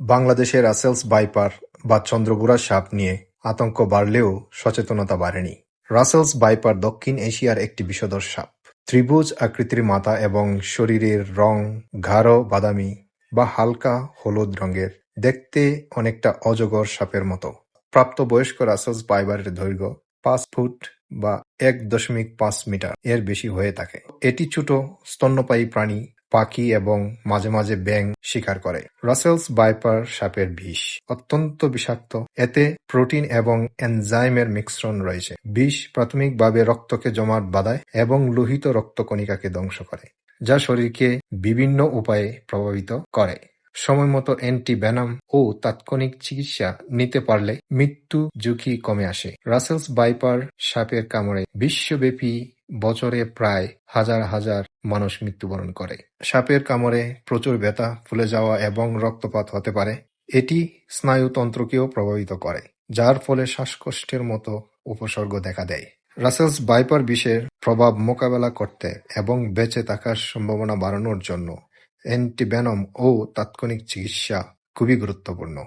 বাংলাদেশে Russell's viper বা চন্দ্রগুড়া সাপ নিয়ে আতঙ্ক বাড়লেও সচেতনতা বাড়েনি। রাসেলস ভাইপার দক্ষিণ এশিয়ার একটি বিষধর সাপ। ত্রিভুজ আকৃতির মাথা এবং শরীরের রং গাঢ় বাদামি বা হালকা হলুদ রঙের, দেখতে অনেকটা অজগর সাপের মতো। প্রাপ্তবয়স্ক রাসেলস ভাইপারের দৈর্ঘ্য পাঁচ ফুট বা এক দশমিক পাঁচ মিটার এর বেশি হয়ে থাকে। এটি ছোট স্তন্যপায়ী প্রাণী, পাখি এবং মাঝে মাঝে ব্যাঙ শিকার করে। রাসেলস ভাইপার সাপের বিষ অত্যন্ত বিষাক্ত। এতে প্রোটিন এবং এনজাইমের মিশ্রণ রয়েছে। বিষ প্রাথমিকভাবে রক্তকে জমাট বাঁধায় এবং লোহিত রক্তকণিকাকে ধ্বংস করে, যা শরীরকে বিভিন্ন উপায়ে প্রভাবিত করে। সময়মতো অ্যান্টি-ভেনম ও তাৎক্ষণিক চিকিৎসা নিতে পারলে মৃত্যু ঝুঁকি কমে আসে। রাসেলস ভাইপার সাপের কামড়ে বিশ্বব্যাপী বছরে প্রায় হাজার হাজার মানুষ মৃত্যুবরণ করে। সাপের কামড়ে প্রচুর ব্যথা, ফুলে যাওয়া এবং রক্তপাত হতে পারে। এটি স্নায়ুতন্ত্রকেও প্রভাবিত করে, যার ফলে শ্বাসকষ্টের মতো উপসর্গ দেখা দেয়। রাসেলস ভাইপার বিষের প্রভাব মোকাবেলা করতে এবং বেঁচে থাকার সম্ভাবনা বাড়ানোর জন্য অ্যান্টিভেনম ও তাৎক্ষণিক চিকিৎসা খুবই গুরুত্বপূর্ণ।